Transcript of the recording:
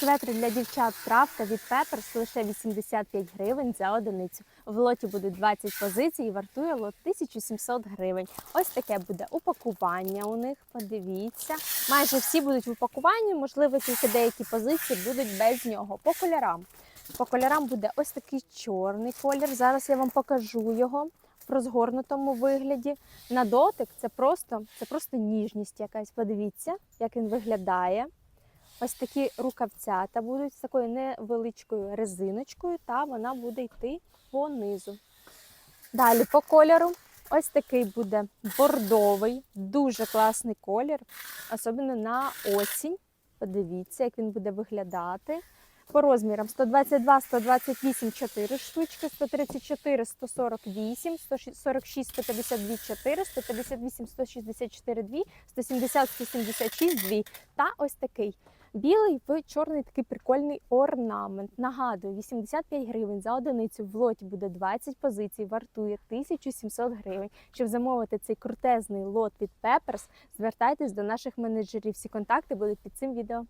Светри для дівчат травка від Пеперс лише 85 гривень за одиницю. В лоті буде 20 позицій і вартує лот 1700 гривень. Ось таке буде упакування у них. Подивіться. Майже всі будуть в упакуванні, можливо, тільки деякі позиції будуть без нього. По кольорам. По кольорам буде ось такий чорний колір. Зараз я вам покажу його в розгорнутому вигляді. На дотик це просто, це просто ніжність якась. Подивіться, як він виглядає. Ось такі рукавцята будуть з такою невеличкою резиночкою, та вона буде йти по низу. Далі по кольору. Ось такий буде бордовий, дуже класний колір, особливо на осінь. Подивіться, як він буде виглядати. По розмірам 122, 128, 4 штучки, 134, 148, 146, 152, 4, 158, 164, 2, 170, 176, 2. Та ось такий білий в чорний такий прикольний орнамент. Нагадую, 85 гривень за одиницю в лоті буде 20 позицій, вартує 1700 гривень. Щоб замовити цей крутезний лот від Peppers, звертайтесь до наших менеджерів. Всі контакти будуть під цим відео.